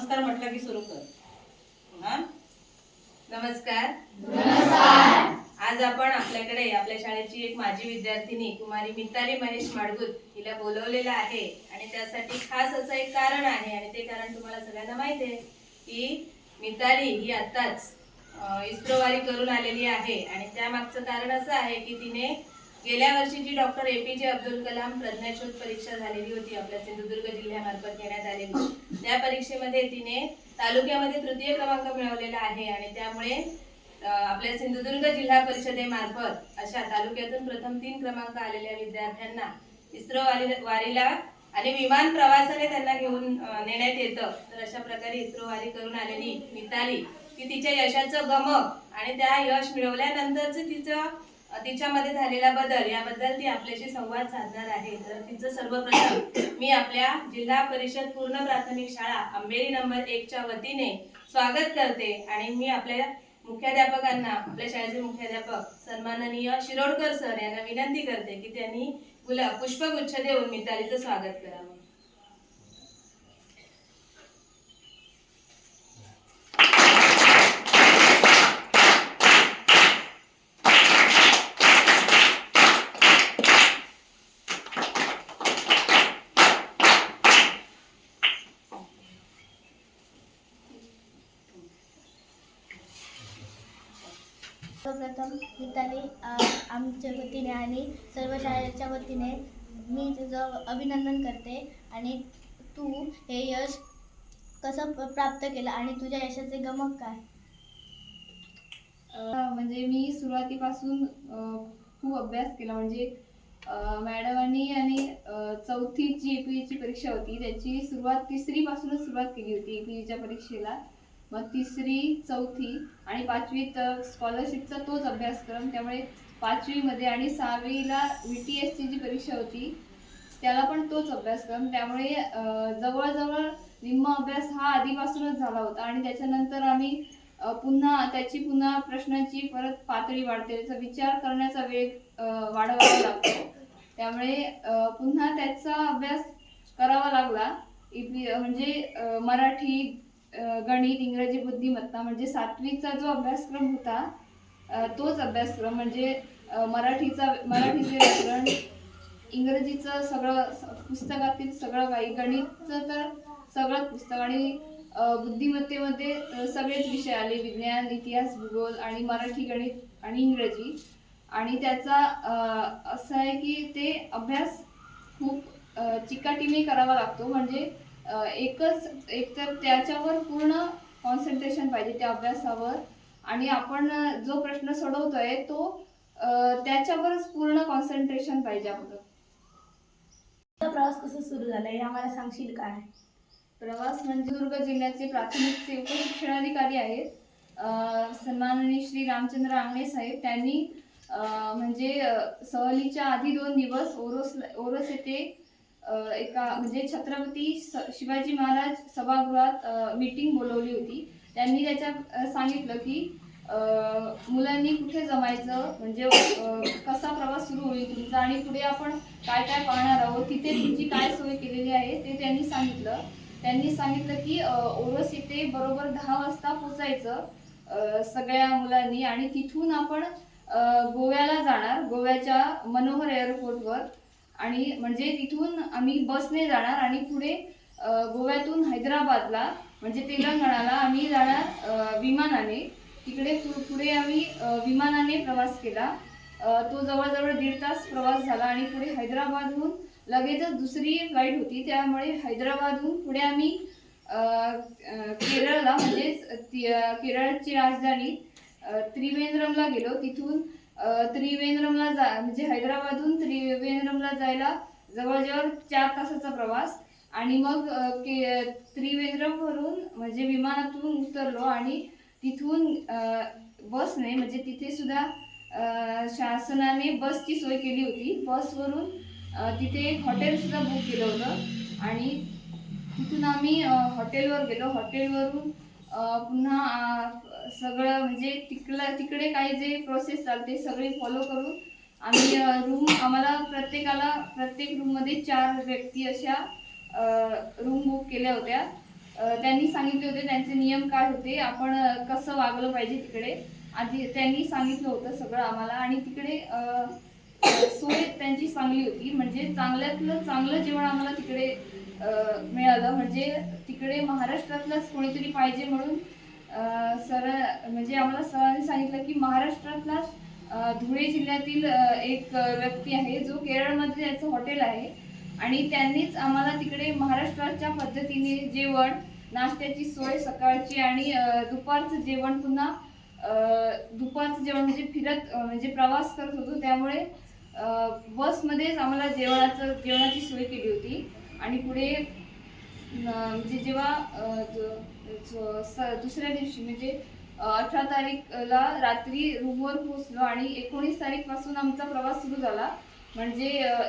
नमस्कार म्हटलं की सुरू कर. हा? नमस्कार. आज आपण आपल्याकडे आपल्या शाळेची एक माजी विद्यार्थिनी कुमारी मिताली महेश माडगुत हिला बोलवलेलं आहे. आणि त्यासाठी खास असं एक कारण आहे आणि ते कारण तुम्हाला सगळ्यांना माहिती आहे की मिताली ही आत्ताच इस्रोवारी करून आलेली आहे. आणि त्यामागचं कारण असं आहे की तिने गेल्या वर्षीची डॉक्टर ए पी जे अब्दुल कलाम प्रज्ञाशोध परीक्षा झालेली होती आपल्या सिंधुदुर्ग जिल्ह्यामार्फत घेण्यात आलेली त्या परीक्षेमध्ये तिने तालुक्यामध्ये तृतीय क्रमांक मिळवलेला आहे आणि त्यामुळे आपल्या सिंधुदुर्ग जिल्हा परिषदेमार्फत अशा तालुक्यातून प्रथम तीन क्रमांक आलेल्या विद्यार्थ्यांना इस्रो वारी वारीला आणि विमान प्रवासाने त्यांना घेऊन नेण्यात येतं. तर अशा प्रकारे इस्रो वारी करून आलेली मिताली की तिच्या यशाचं गमक आणि त्या यश मिळवल्यानंतरच तिचं तिच्यामध्ये झालेला बदल याबद्दल ती आपल्याशी संवाद साधणार आहे. तर तिचं सर्वप्रथम मी आपल्या जिल्हा परिषद पूर्ण प्राथमिक शाळा आंबेरी नंबर एकच्या वतीने स्वागत करते आणि मी आपल्या मुख्याध्यापकांना आपल्या शाळेचे मुख्याध्यापक सन्माननीय शिरोडकर सर यांना विनंती करते की त्यांनी गुला पुष्पगुच्छ देऊन मितालीचं स्वागत करावं सर्वप्रथम मिताली अ, आमच्या वतीने आणि सर्व शाळेच्या वतीने मी तुझं अभिनंदन करते आणि तू हे यश कसं प्राप्त केलं आणि तुझ्या यशाचे गमक काय? म्हणजे मी सुरुवातीपासून खूप अभ्यास केला. म्हणजे मॅडमांनी आणि चौथी जी ए पी ची परीक्षा होती त्याची सुरुवात तिसरीपासूनच सुरुवात केली होती ए पी जीच्या परीक्षेला. मग तिसरी चौथी आणि पाचवीत स्कॉलरशिपचा तोच अभ्यासक्रम. त्यामुळे पाचवीमध्ये आणि सहावीला व्ही टी एसची जी परीक्षा होती त्याला पण तोच अभ्यासक्रम. त्यामुळे जवळजवळ निम्मा अभ्यास हा आधीपासूनच झाला होता आणि त्याच्यानंतर आम्ही पुन्हा त्याची पुन्हा प्रश्नांची परत पातळी वाढते. त्याचा विचार करण्याचा वेग वाढवावा लागतो. त्यामुळे पुन्हा त्याचा अभ्यास करावा लागला. म्हणजे मराठी गणित इंग्रजी बुद्धिमत्ता म्हणजे सातवीचा जो अभ्यासक्रम होता तोच अभ्यासक्रम म्हणजे मराठीचा मराठीचे व्याकरण इंग्रजीचं सगळं पुस्तकातील सगळं काही गणितचं तर सगळंच पुस्तक. आणि बुद्धिमत्तेमध्ये सगळेच विषय आले. विज्ञान इतिहास भूगोल आणि मराठी गणित आणि इंग्रजी. आणि त्याचा असं आहे की ते अभ्यास खूप चिकाटीने करावा लागतो. म्हणजे एकच एकतर त्याच्यावर पूर्ण कॉन्सन्ट्रेशन पाहिजे. त्या अभ्यासावर आणि आपण जो प्रश्न सोडवतोय तो त्याच्यावरच पूर्ण कॉन्सन्ट्रेशन पाहिजे आपलं. तुझा प्रवास कसा सुरू झाला हे आम्हाला सांगशील काय? प्रवास म्हणजे दुर्ग जिल्ह्याचे प्राथमिकचे उपशिक्षणाधिकारी आहेत. अ, सन्माननीय श्री रामचंद्र आंगणे साहेब. त्यांनी अ, म्हणजे अ, सहलीच्या आधी दोन दिवस ओरोस ओरोस येथे अ, एका म्हणजे छत्रपती स- शिवाजी महाराज सभागृहात मीटिंग बोलवली होती. त्यांनी त्याच्यात सांगितलं की मुलांनी कुठे जमायचं म्हणजे कसा प्रवास सुरू होईल तुमचा आणि पुढे आपण काय काय पाहणार आहोत तिथे तुमची काय सोय केलेली आहे ते त्यांनी सांगितलं. त्यांनी सांगितलं की ओरस इथे येथे बरोबर दहा वाजता पोचायचं सगळ्या मुलांनी आणि तिथून आपण गोव्याला जाणार गोव्याच्या मनोहर एअरपोर्टवर. आणि म्हणजे तिथून आम्ही बसने जाणार आणि पुढे गोव्यातून हैदराबादला म्हणजे तेलंगणाला आम्ही जाणार विमानाने. तिकडे पु- पुढे आम्ही विमानाने प्रवास केला. तो जवळजवळ दीड तास प्रवास झाला आणि पुढे हैदराबादहून लगेचच दुसरी फ्लाईट होती. त्यामुळे हैदराबादहून पुढे आम्ही केरळला म्हणजेच केरळची राजधानी त्रिवेंद्रमला गेलो. तिथून त्रिवेंद्रमला जा म्हणजे हैदराबादहून त्रिवेंद्रमला जायला जवळजवळ चार तासाचा प्रवास. आणि मग अ, के म्हणजे विमानातून उतरलो आणि तिथून बसने म्हणजे तिथे सुद्धा शासनाने बसची सोय केली होती. बसवरून तिथे एक हॉटेलसुद्धा बुक केलं होतं. आणि तिथून आम्ही हॉटेलवर गेलो. हॉटेलवरून पुन्हा सगळं म्हणजे तिकडं तिकडे काही जे प्रोसेस चालते सगळी फॉलो करून आम्ही रूम आम्हाला प्रत्येकाला प्रत्येक रूममध्ये चार व्यक्ती अशा रूम बुक केल्या होत्या. त्यांनी सांगितले होते त्यांचे नियम काय होते आपण कसं वागलं पाहिजे तिकडे. आधी त्यांनी सांगितलं होतं सगळं आम्हाला आणि तिकडे सोय त्यांची चांगली होती. म्हणजे चांगल्यातलं चांगलं जेवण आम्हाला तिकडे मिळालं. म्हणजे तिकडे महाराष्ट्रातलंच कोणीतरी पाहिजे म्हणून सर म्हणजे आम्हाला सरांनी सांगितलं की महाराष्ट्रातलाच धुळे जिल्ह्यातील एक व्यक्ती आहे. जो केरळमध्ये त्याचं हॉटेल आहे. आणि त्यांनीच आम्हाला तिकडे महाराष्ट्राच्या पद्धतीने जेवण नाश्त्याची सोय सकाळची आणि दुपारचं जेवण पुन्हा दुपारचं जेवण म्हणजे फिरत म्हणजे प्रवास करत होतो. त्यामुळे बसमध्येच आम्हाला जेवणाचं जेवणाची सोय केली होती. आणि पुढे म्हणजे जेव्हा स- दुसऱ्या दिवशी म्हणजे अठरा तारीखला रात्री रूमवर पोहोचलो आणि एकोणीस तारीखपासून आमचा प्रवास सुरू झाला. म्हणजे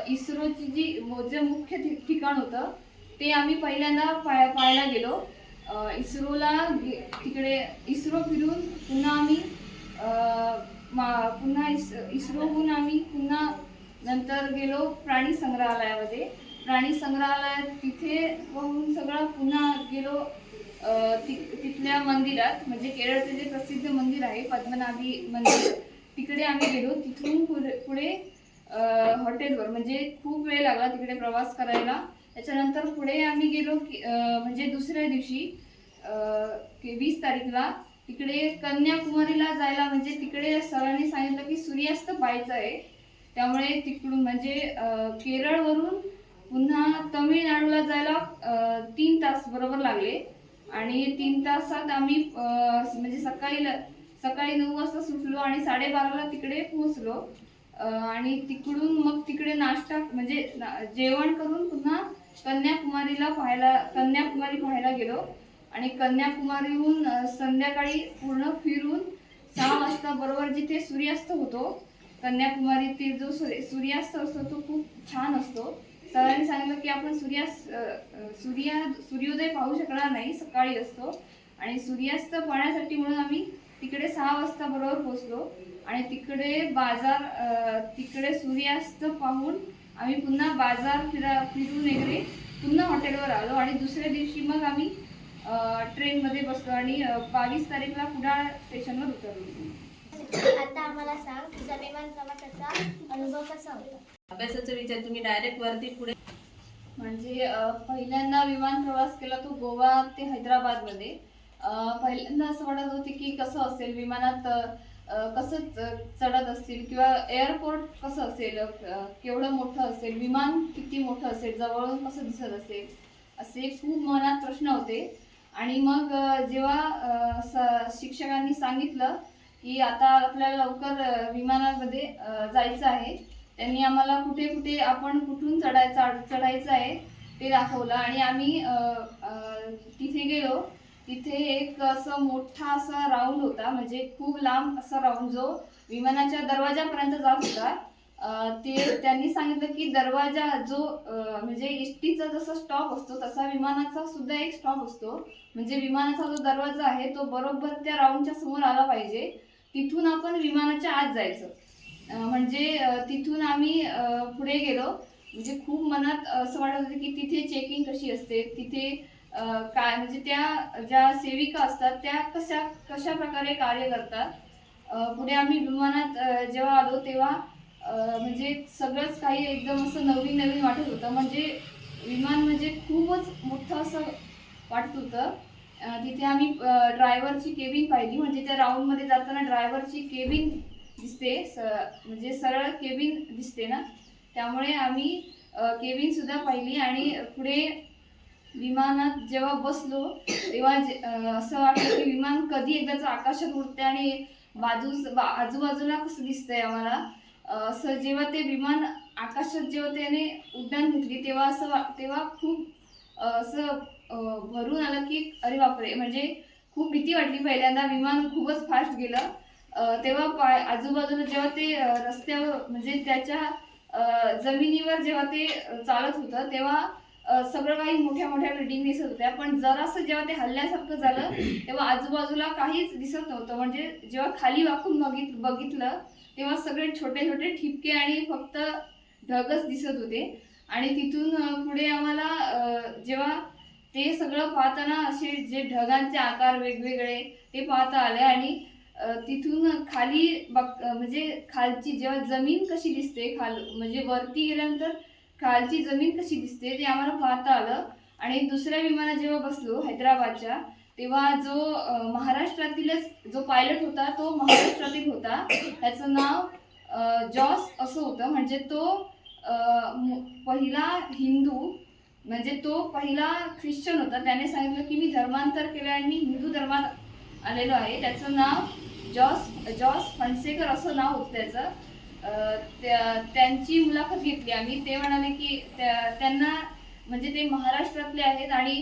इस्रोची जी जे मुख्य ठि- ठिकाण होतं ते आम्ही पहिल्यांदा पाय पाहायला गेलो. इस्रोला तिकडे इस्रो फिरून पुन्हा आम्ही मा- पुन्हा इस इस्रोहून आम्ही पुन्हा नंतर गेलो प्राणी संग्रहालयामध्ये. प्राणी संग्रहालयात तिथे बघून सगळं पुन्हा गेलो ति- तिथल्या मंदिरात. म्हणजे केरळचे जे प्रसिद्ध मंदिर आहे पद्मनाभी मंदिर तिकडे आम्ही गेलो. तिथून पुढे पुढे हॉटेलवर. म्हणजे खूप वेळ लागला तिकडे प्रवास करायला. त्याच्यानंतर पुढे आम्ही गेलो की म्हणजे दुसऱ्या दिवशी वीस तारीखला तिकडे कन्याकुमारीला जायला म्हणजे तिकडे सरांनी सांगितलं की सूर्यास्त पाहायचं आहे त्यामुळे तिकडून म्हणजे केरळवरून पुन्हा तमिळनाडूला जायला तीन तास बरोबर लागले. आणि तीन तासात आम्ही म्हणजे सकाळी सकाळी नऊ वाजता सुटलो आणि साडेबाराला तिकडे पोहोचलो. आणि तिकडून मग तिकडे नाश्ता म्हणजे जेवण करून पुन्हा कन्याकुमारीला पाहायला कन्याकुमारी पाहायला गेलो. आणि कन्याकुमारीहून संध्याकाळी पूर्ण फिरून सहा वाजता बरोबर जिथे सूर्यास्त होतो कन्याकुमारीतील जो सूर्य- सूर्यास्त असतो तो खूप छान असतो. सरांनी सांगितलं की आपण सूर्यास्त सूर्या सूर्योदय पाहू शकणार नाही सकाळी असतो. आणि सूर्यास्त पाहण्यासाठी म्हणून आम्ही तिकडे सहा वाजता बरोबर पोहोचलो. आणि तिकडे बाजार तिकडे सूर्यास्त पाहून आम्ही पुन्हा बाजार फिरा फिरून वगैरे पुन्हा हॉटेलवर आलो. आणि दुसऱ्या दिवशी मग आम्ही ट्रेनमध्ये बसलो आणि बावीस तारीखला कुडाळ स्टेशनवर उतरलो. आता आम्हाला सांग तुझा विमान प्रवासाचा अनुभव कसा होता? अभ्यासाचा विचार तुम्ही डायरेक्ट वरती पुढे म्हणजे पहिल्यांदा विमान प्रवास केला तो गोवा ते हैदराबादमध्ये. पहिल्यांदा असं वाटत होते की कसं असेल विमानात कसं च- चढत असतील किंवा एअरपोर्ट कसं असेल केवढं मोठं असेल विमान किती मोठं असेल जवळून कसं दिसत असेल असे खूप मनात प्रश्न होते. आणि मग जेव्हा शिक्षकांनी सांगितलं की आता आपल्याला लवकर विमानामध्ये जायचं आहे त्यांनी आम्हाला कुठे कुठे आपण कुठून चढायचं चढायचं आहे ते दाखवलं. आणि आम्ही तिथे गेलो. तिथे एक असं मोठा असा राऊंड होता म्हणजे खूप लांब असा राऊंड जो विमानाच्या दरवाजापर्यंत जात होता. ते त्यांनी सांगितलं की दरवाजा जो म्हणजे एसटीचा जसा स्टॉप असतो तसा विमानाचा सुद्धा एक स्टॉप असतो. म्हणजे विमानाचा जो दरवाजा आहे तो बरोबर त्या राऊंडच्या समोर आला पाहिजे. तिथून आपण विमानाच्या आत जायचं. म्हणजे तिथून आम्ही पुढे गेलो. म्हणजे खूप मनात असं वाटत होतं की तिथे चेकिंग कशी असते तिथे काय म्हणजे त्या ज्या सेविका असतात त्या कशा कशा प्रकारे कार्य करतात? पुढे आम्ही विमानात जेव्हा आलो तेव्हा म्हणजे सगळंच काही एकदम असं नवीन नवीन वाटत होतं. म्हणजे विमान म्हणजे खूपच मोठं असं वाटत होतं. तिथे आम्ही ड्रायव्हरची केबिन पाहिली. म्हणजे त्या राऊंडमध्ये जाताना ड्रायव्हरची केबिन दिसते. स म्हणजे सरळ केबिन दिसते ना? त्यामुळे आम्ही केबिनसुद्धा पाहिली आणि पुढे विमानात जेव्हा बसलो तेव्हा जे- असं वाटलं की विमान कधी एकदाच आकाशात उडते आणि बाजू बा आजूबाजूला कसं दिसतंय आम्हाला असं जेव्हा ते विमान आकाशात जेव्हा त्याने उड्डाण घेतली तेव्हा असं तेव्हा खूप असं भरून आलं की अरे बापरे! म्हणजे खूप भीती वाटली पहिल्यांदा विमान खूपच फास्ट गेलं. तेव्हा पाय आजूबाजूला जेव्हा ते रस्त्यावर म्हणजे त्याच्या जमिनीवर जेव्हा ते चालत होतं तेव्हा सगळं काही मोठ्या मोठ्या बिल्डिंग दिसत होत्या पण जरासं जेव्हा ते हल्ल्यासारखं झालं तेव्हा आजूबाजूला काहीच दिसत नव्हतं. म्हणजे जेव्हा खाली वाकून बघित बघितलं तेव्हा सगळे छोटे छोटे ठिपके आणि फक्त ढगच दिसत होते. आणि तिथून पुढे आम्हाला जेव्हा ते सगळं पाहताना असे जे ढगांचे आकार वेगवेगळे ते पाहता आले आणि तिथून खाली बघ म्हणजे खालची जेव्हा जमीन कशी दिसते खाल म्हणजे वरती गेल्यानंतर खालची जमीन कशी दिसते ते आम्हाला पाहता आलं. आणि दुसऱ्या विमानात जेव्हा बसलो हैदराबादच्या तेव्हा जो महाराष्ट्रातीलच जो पायलट होता तो महाराष्ट्रातील होता. त्याचं नाव जॉस असं होतं. म्हणजे तो पहिला हिंदू म्हणजे तो पहिला ख्रिश्चन होता. त्याने सांगितलं की मी धर्मांतर केलं आणि मी हिंदू धर्मात आलेलो आहे. त्याचं नाव जॉस जॉस फणसेकर असं नाव होतं त्याचं. त्यांची मुलाखत घेतली आम्ही. ते म्हणाले की त्या- त्यांना म्हणजे ते महाराष्ट्रातले आहेत आणि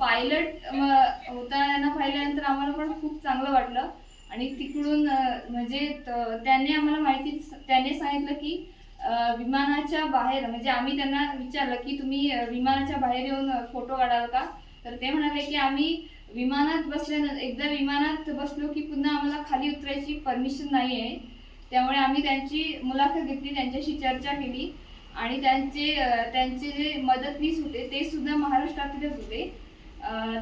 पायलट होताना त्यांना पाहिल्यानंतर आम्हाला पण खूप चांगलं वाटलं. आणि तिकडून म्हणजे त- त्यांनी आम्हाला माहिती त्याने सांगितलं की विमानाच्या बाहेर म्हणजे आम्ही त्यांना विचारलं की तुम्ही विमानाच्या बाहेर येऊन फोटो काढाल का? तर ते म्हणाले की आम्ही विमानात बसल्यानंतर एकदा विमानात बसलो की पुन्हा आम्हाला खाली उतरायची परमिशन नाही आहे त्यामुळे आम्ही त्यांची मुलाखत घेतली त्यांच्याशी चर्चा केली आणि त्यांचे त्यांचे जे मदतनीस होते ते सुद्धा महाराष्ट्रातीलच होते.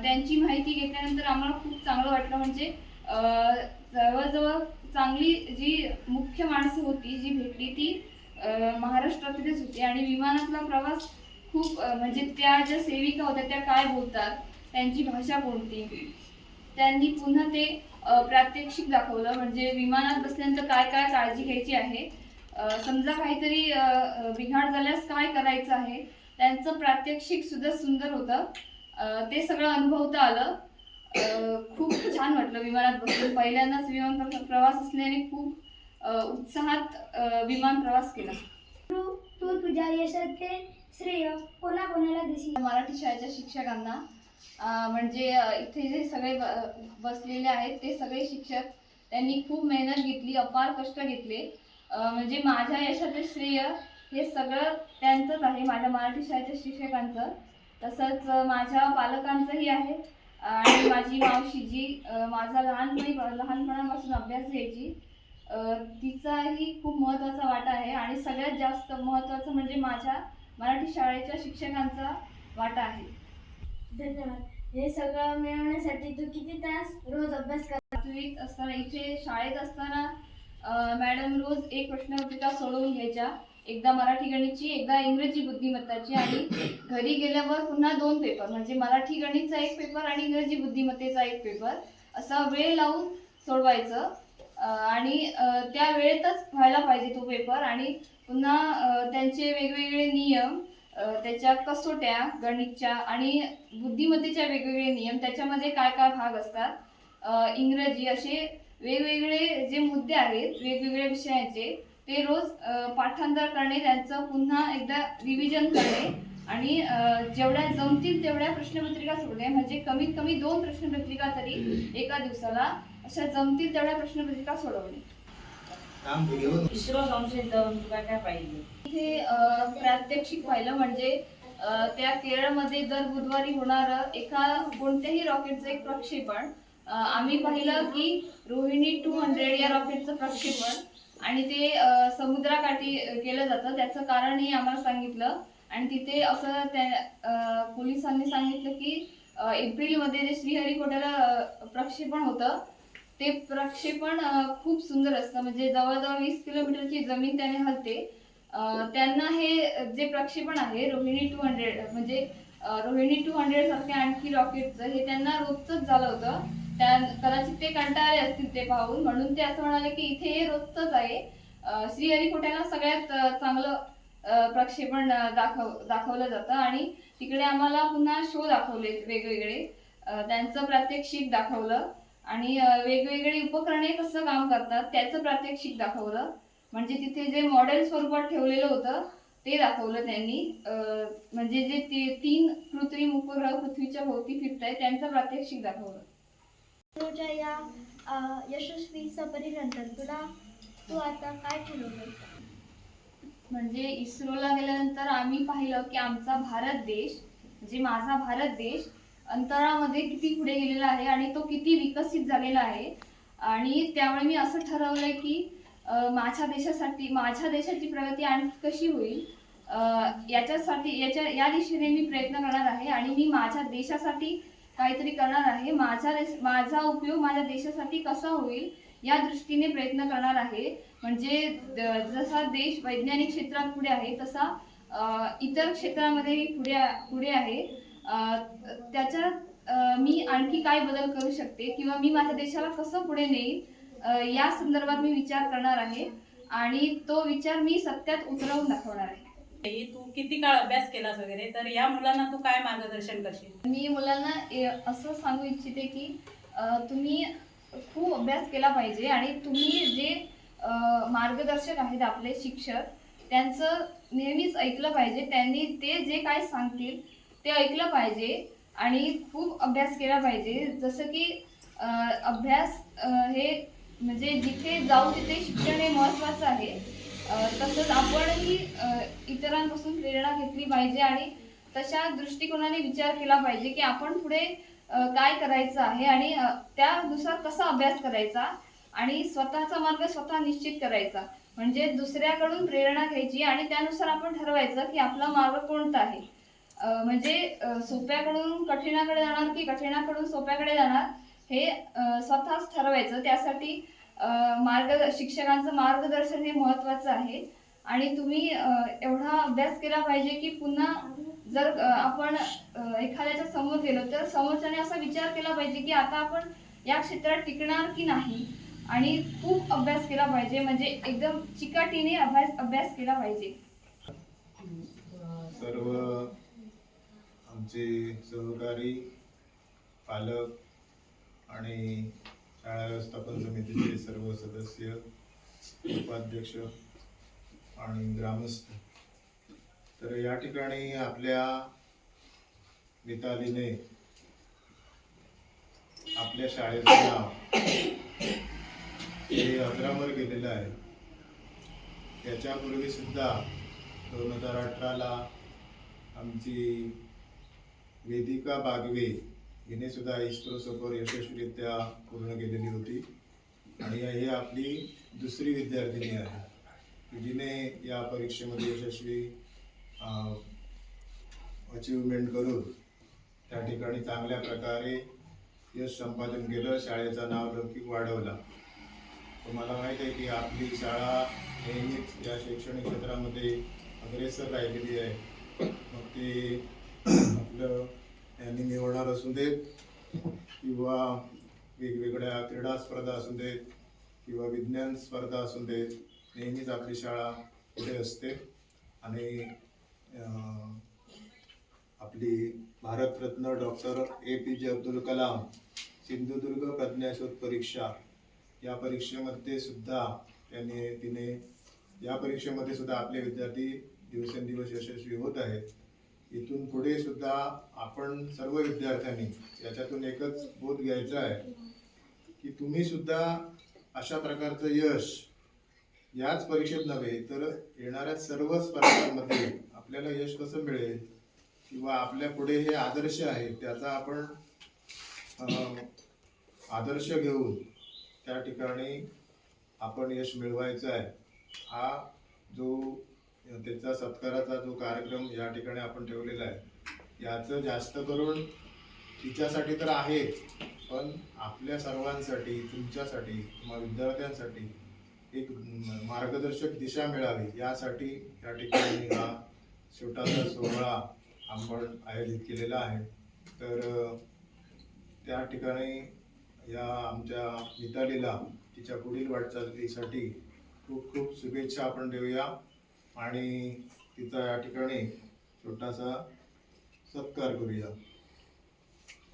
त्यांची माहिती घेतल्यानंतर आम्हाला खूप चांगलं वाटलं. म्हणजे जवळजवळ चांगली जी मुख्य माणसं होती जी भेटली ती महाराष्ट्रातीलच होती. आणि विमानातला प्रवास खूप म्हणजे त्या ज्या सेविका होत्या त्या काय बोलतात त्यांची भाषा कोणती? त्यांनी पुन्हा ते प्रात्यक्षिक दाखवलं. म्हणजे विमानात बसल्यानंतर काय काय काळजी घ्यायची आहे? समजा काहीतरी बिघाड झाल्यास काय करायचं आहे? त्यांचं प्रात्यक्षिक सुद्धा सुंदर होतं. ते सगळं अनुभवता आलं. खूप छान वाटलं विमानात बसून. पहिल्यांदाच विमान प्र- प्रवास असल्याने खूप उत्साहात विमान प्रवास केला. तू तुझ्या यशाचे श्रेय कोणाकोणाला देशील? मराठी शाळेच्या शिक्षकांना. म्हणजे इथे जे सगळे ब- बसलेले आहेत ते सगळे शिक्षक त्यांनी खूप मेहनत घेतली अपार कष्ट घेतले. म्हणजे माझ्या यशाचे श्रेय हे सगळं त्यांचंच आहे माझ्या मराठी शाळेच्या शिक्षकांचं. तसंच माझ्या पालकांचंही आहे. आणि माझी मावशी जी माझा लहानपणी लहानपणापासून अभ्यास घ्यायची तिचाही खूप महत्त्वाचा वाटा आहे. आणि सगळ्यात जास्त महत्त्वाचं म्हणजे माझ्या मराठी शाळेच्या शिक्षकांचा वाटा आहे. धन्यवाद. हे सगळं मिळवण्यासाठी तू किती तास रोज अभ्यास कर सातवीत असताना इथे शाळेत असताना मॅडम रोज एक प्रश्नपत्रिका सोडवून घ्यायच्या. एकदा मराठी गणितची एकदा इंग्रजी बुद्धिमत्ताची आणि घरी गेल्यावर पुन्हा दोन पेपर म्हणजे मराठी गणितचा एक पेपर आणि इंग्रजी बुद्धिमत्तेचा एक पेपर असा वेळ लावून सोडवायचं. आणि त्या वेळेतच व्हायला पाहिजे तो पेपर आणि पुन्हा त्यांचे वेगवेगळे नियम त्याच्या कसोट्या गणितच्या आणि बुद्धिमत्तेच्या वेगवेगळे नियम त्याच्यामध्ये काय काय भाग असतात? इंग्रजी असे वेगवेगळे जे मुद्दे आहेत वेगवेगळ्या विषयांचे ते रोज पाठांतर करणे त्यांचं पुन्हा एकदा रिव्हिजन करणे आणि जेवढ्या जमतील तेवढ्या प्रश्नपत्रिका सोडणे म्हणजे कमीत कमी दोन प्रश्नपत्रिका तरी एका दिवसाला अशा जमतील तेवढ्या प्रश्नपत्रिका सोडवणे. इस्रो तुला काय पाहिजे? इथे प्रात्यक्षिक पाहिलं म्हणजे त्या केरळमध्ये दर बुधवारी होणारं एका कोणत्याही रॉकेटचं एक प्रक्षेपण. आम्ही पाहिलं की रोहिणी टू हंड्रेड या रॉकेटचं प्रक्षेपण आणि ते समुद्राकाठी केलं जातं. त्याचं कारणही आम्हाला सांगितलं. आणि तिथे असं त्या पोलिसांनी सांगितलं की एप्रिलमध्ये जे श्रीहरिकोट्याला प्रक्षेपण होतं ते प्रक्षेपण खूप सुंदर असतं. म्हणजे जवळजवळ वीस किलोमीटरची जमीन त्याने हलते. त्यांना हे जे प्रक्षेपण आहे रोहिणी टू हंड्रेड म्हणजे रोहिणी टू हंड्रेड सारखे आणखी रॉकेटचं हे त्यांना रोजचंच झालं होतं. त्या कदाचित ते कंटाळले असतील ते पाहून. म्हणून ते असं म्हणाले की इथे हे रोजचंच आहे. श्रीहरिकोट्याला सगळ्यात चांगलं प्रक्षेपण दाखव दाखवलं जातं. आणि तिकडे आम्हाला पुन्हा शो दाखवले वेगवेगळे. त्यांचं प्रात्यक्षिक दाखवलं. आणि वेगवेगळी उपकरणे कसं काम करतात त्याचं प्रात्यक्षिक दाखवलं. म्हणजे तिथे जे मॉडेल स्वरूपात ठेवलेलं होतं ते दाखवलं त्यांनी. म्हणजे जे ती तीन कृत्रिम उपग्रह पृथ्वीच्या भोवती फिरत आहेत त्यांचं प्रात्यक्षिक दाखवलं. तुझ्या या यशस्वी सफरीनंतर तुला तू आता काय ठरवलं म्हणजे इस्रोला गेल्यानंतर आम्ही पाहिलं की आमचा भारत देश म्हणजे माझा भारत देश अंतरामध्ये किती पुढे गेलेला आहे आणि तो किती विकसित झालेला आहे. आणि त्यामुळे मी असं ठरवलंय की माझ्या देशासाठी माझ्या देशाची प्रगती आणखी कशी होईल याच्यासाठी याच्या या दिशेने मी प्रयत्न करणार आहे आणि मी माझ्या देशासाठी काहीतरी करणार आहे. माझा माझा उपयोग माझ्या देशासाठी कसा होईल या दृष्टीने प्रयत्न करणार आहे. म्हणजे द- जसा देश वैज्ञानिक क्षेत्रात पुढे आहे तसा इतर क्षेत्रामध्ये पुढे पुढे आहे. त्याच्यात मी आणखी काय बदल करू शकते किंवा मी माझ्या देशाला कसं पुढे नेईन या संदर्भात मी विचार करणार आहे आणि तो विचार मी सत्यात उतरवून दाखवणार आहे. तू किती काळ अभ्यास केलास वगैरे? तर या मुलांना तू काय मार्गदर्शन करशील? मी मुलांना असं सांगू इच्छिते की तुम्ही खूप अभ्यास केला पाहिजे आणि तुम्ही जे मार्गदर्शक आहेत आपले शिक्षक त्यांचं नेहमीच ऐकलं पाहिजे त्यांनी ते जे काय सांगतील ते ऐकलं पाहिजे आणि खूप अभ्यास केला पाहिजे. जसं की अभ्यास हे म्हणजे जिथे जाऊ तिथे शिक्षण हे महत्त्वाचं आहे. तसंच आपणही इतरांपासून प्रेरणा घेतली पाहिजे आणि तशा दृष्टिकोनाने विचार केला पाहिजे की आपण पुढे काय करायचं आहे आणि त्यानुसार कसा अभ्यास करायचा आणि स्वतःचा मार्ग स्वतः निश्चित करायचा. म्हणजे दुसऱ्याकडून प्रेरणा घ्यायची आणि त्यानुसार आपण ठरवायचं की आपला मार्ग कोणता आहे. म्हणजे सोप्याकडून कठीणाकडे जाणार की कठीणाकडून सोप्याकडे जाणार हे स्वतःच ठरवायचं. त्यासाठी मार्ग शिक्षकांचं मार्गदर्शन हे महत्त्वाचं आहे. आणि तुम्ही एवढा अभ्यास केला पाहिजे की पुन्हा जर आपण एखाद्याच्या समोर गेलो तर समोरच्याने असा विचार केला पाहिजे की आता आपण या क्षेत्रात टिकणार की नाही? आणि खूप अभ्यास केला पाहिजे. म्हणजे एकदम चिकाटीने अभ्यास अभ्यास केला पाहिजे. सर्व आमचे सहकारी पालक आणि शाळा व्यवस्थापन समितीचे सर्व सदस्य उपाध्यक्ष आणि ग्रामस्थ. तर या ठिकाणी आपल्या मितालीने आपल्या शाळेचं नाव हे अकरावर गेलेलं आहे. त्याच्यापूर्वी सुद्धा दोन हजार अठराला आमची वेदिका बागवे हिने सुद्धा इस्रो यशस्वीरित्या पूर्ण केलेली होती. आणि ही आपली दुसरी विद्यार्थिनी आहे. जिने या परीक्षेमध्ये यशस्वी अचिव्हमेंट करून त्या ठिकाणी चांगल्या प्रकारे यश संपादन केलं शाळेचं नाव लौकिक वाढवला. तुम्हाला माहीत आहे की आपली शाळा नेहमीच या शैक्षणिक क्षेत्रामध्ये अग्रेसर राहिलेली आहे. मग ते आपलं यांनी निवडणार असू देत किंवा वेगवेगळ्या क्रीडा स्पर्धा असू देत किंवा विज्ञान स्पर्धा असू देत नेहमीच आपली शाळा पुढे असते. आणि आपली भारतरत्न डॉक्टर ए पी जे अब्दुल कलाम सिंधुदुर्ग प्रज्ञाशोध परीक्षा या परीक्षेमध्ये सुद्धा त्यांनी तिने या परीक्षेमध्ये सुद्धा आपले विद्यार्थी दिवसेंदिवस यशस्वी होत आहेत. इथून पुढे सुद्धा आपण सर्व विद्यार्थ्यांनी याच्यातून एकच बोध घ्यायचा आहे की तुम्ही सुद्धा अशा प्रकारचं यश याच परीक्षेत नव्हे तर येणाऱ्या सर्व स्पर्धांमध्ये आपल्याला यश कसं मिळेल किंवा आपल्या पुढे हे आदर्श आहेत त्याचा आपण आदर्श घेऊन त्या ठिकाणी आपण यश मिळवायचं आहे. हा जो त्याचा सत्काराचा जो कार्यक्रम या ठिकाणी आपण ठेवलेला आहे याचं जास्त करून तिच्यासाठी तर आहे पण आपल्या सर्वांसाठी तुमच्यासाठी किंवा विद्यार्थ्यांसाठी एक मार्गदर्शक दिशा मिळावी यासाठी या ठिकाणी हा छोटासा सोहळा आपण आयोजित केलेला आहे. तर त्या ठिकाणी या आमच्या मितालीला तिच्या पुढील वाटचालीसाठी खूप खूप शुभेच्छा आपण देऊया. आणि तिचा या ठिकाणी छोटासा सत्कार करूया.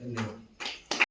धन्यवाद.